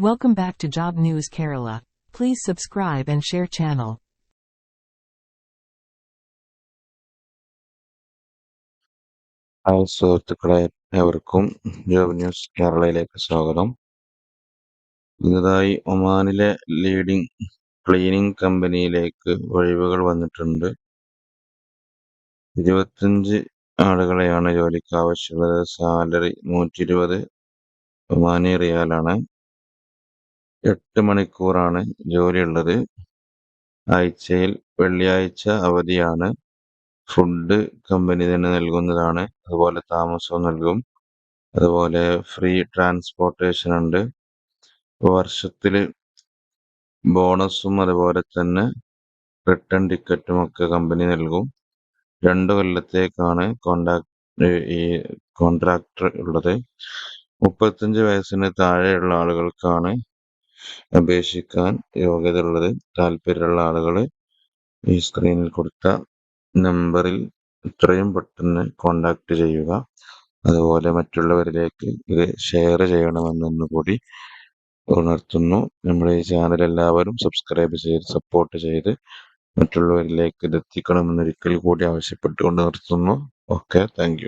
Welcome back to Job News Kerala. Please subscribe and share channel. Hi സുഹൃത്തുക്കളെ ഏവർക്കും job news കേരളയിലേക്ക് സ്വാഗതം പുതുതായി ഒമാനിലെ ലീഡിംഗ് ക്ലീനിങ് കമ്പനിയിലേക്ക് ഒഴിവുകൾ വന്നിട്ടുണ്ട് ഇരുപത്തഞ്ച് ആളുകളെയാണ് ജോലിക്ക് ആവശ്യമുള്ളത് സാലറി നൂറ്റി ഇരുപത് ഒമാനി റിയാലാണ് എട്ട് മണിക്കൂറാണ് ജോലിയുള്ളത്. ആഴ്ചയിൽ വെള്ളിയാഴ്ച അവധിയാണ്. ഫുഡ് കമ്പനി തന്നെ നൽകുന്നതാണ്. അതുപോലെ താമസവും നൽകും. അതുപോലെ ഫ്രീ ട്രാൻസ്പോർട്ടേഷൻ ഉണ്ട്. വർഷത്തിൽ ബോണസും അതുപോലെ തന്നെ റിട്ടേൺ ടിക്കറ്റും ഒക്കെ കമ്പനി നൽകും. രണ്ട് കൊല്ലത്തേക്കാണ് കോണ്ടാക്ട് ഈ കോൺട്രാക്ടർ ഉള്ളത്. മുപ്പത്തഞ്ച് വയസ്സിന് താഴെയുള്ള ആളുകൾക്കാണ് അപേക്ഷിക്കാൻ യോഗ്യത ഉള്ളത് താല്പര്യമുള്ള ആളുകൾ ഈ സ്ക്രീനിൽ കൊടുത്ത നമ്പറിൽ എത്രയും പെട്ടെന്ന് കോണ്ടാക്ട് ചെയ്യുക. അതുപോലെ മറ്റുള്ളവരിലേക്ക് ഇത് ഷെയർ ചെയ്യണമെന്നൊന്നു കൂടി ഉണർത്തുന്നു. നമ്മുടെ ഈ ചാനൽ എല്ലാവരും സബ്സ്ക്രൈബ് ചെയ്ത് സപ്പോർട്ട് ചെയ്ത് മറ്റുള്ളവരിലേക്ക് ഇത് എത്തിക്കണമെന്നൊരിക്കൽ കൂടി ആവശ്യപ്പെട്ടുകൊണ്ട് നിർത്തുന്നു. Okay thank